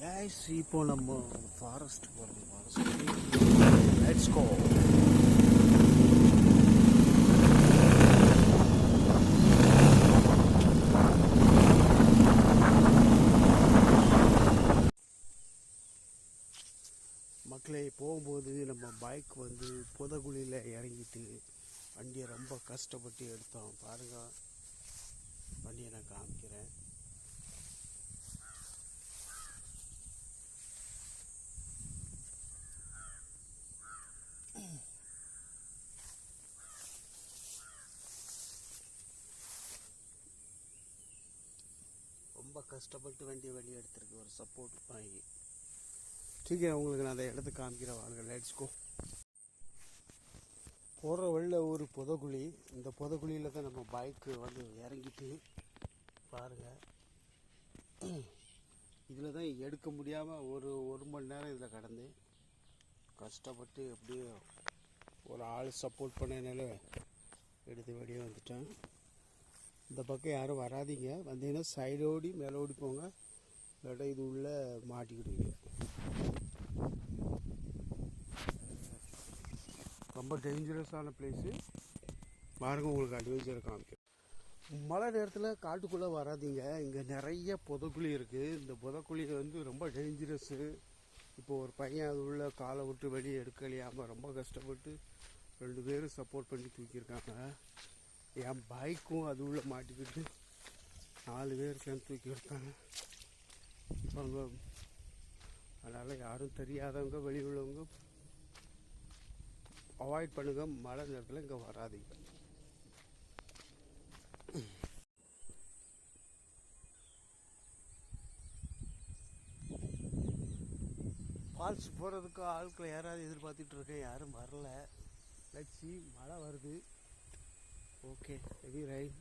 Guys இப்போ நம்ம forest போகிறோம் ஃபாரஸ்ட் லெட்ஸ் கோ மக்களே போகும்போது நம்ம பைக் வந்து புதகுழியில் இறங்கிட்டு வண்டியை ரொம்ப கஷ்டப்பட்டு எடுத்தோம். பாருங்க வண்டியை நான் காமிக்கிறேன். ரொம்ப கஷ்டப்பட்டு வண்டியை வெளியே எடுத்துருக்கு. ஒரு சப்போர்ட் வாங்கி. சீக்கிரம் உங்களுக்கு நான் அந்த இடத்த காமிக்கிற வாங்க லேட்ஸ்கோ போகிற வழியில் ஒரு புதக்குழி இந்த புதக்குழியில் தான் நம்ம பைக்கு வந்து இறங்கிட்டு பாருங்கள் இதில் தான் எடுக்க முடியாமல் ஒரு ஒரு மணி நேரம் இதில் கடந்து கஷ்டப்பட்டு எப்படியும் ஒரு ஆள் சப்போர்ட் பண்ணனால எடுத்து வழியே வந்துட்டேன். இந்த பக்கம் யாரும் வராதீங்க. வந்தீங்கன்னா சைடு ஓடி மேலே ஓடி போங்க. இல்லாட்டா இது உள்ளே மாட்டிக்கிடுவீங்க. ரொம்ப டேஞ்சரஸான பிளேஸு பாருங்க உங்களுக்கு அட்வென்ச்சர் காமிக்கும் மழை நேரத்தில் காட்டுக்குள்ளே வராதீங்க. இங்கே நிறைய புதக்குழி இருக்குது இந்த புதக்குழி வந்து ரொம்ப டேஞ்சரஸ்ஸு இப்போ ஒரு பையன் அது உள்ள காலை விட்டு வெளியே எடுக்கலையாமல் ரொம்ப கஷ்டப்பட்டு ரெண்டு பேரும் சப்போர்ட் பண்ணி தூக்கியிருக்காங்க. என் பைக்கும் அது உள்ளே மாட்டிக்கிட்டு நாலு பேர் சேர்ந்து தூக்கி எடுத்தாங்க இப்போ அதனால் யாரும் தெரியாதவங்க வெளியே உள்ளவங்க அவாய்ட் பண்ணுங்க. மழை நேரத்தில் இங்கே வராதீங்க. ஃபால்ஸ் போகிறதுக்கு ஆட்களை யாராவது எதிர்பார்த்துட்டு இருக்கேன் யாரும் வரல. லட்சி மழை வருது. Okay, Are you right?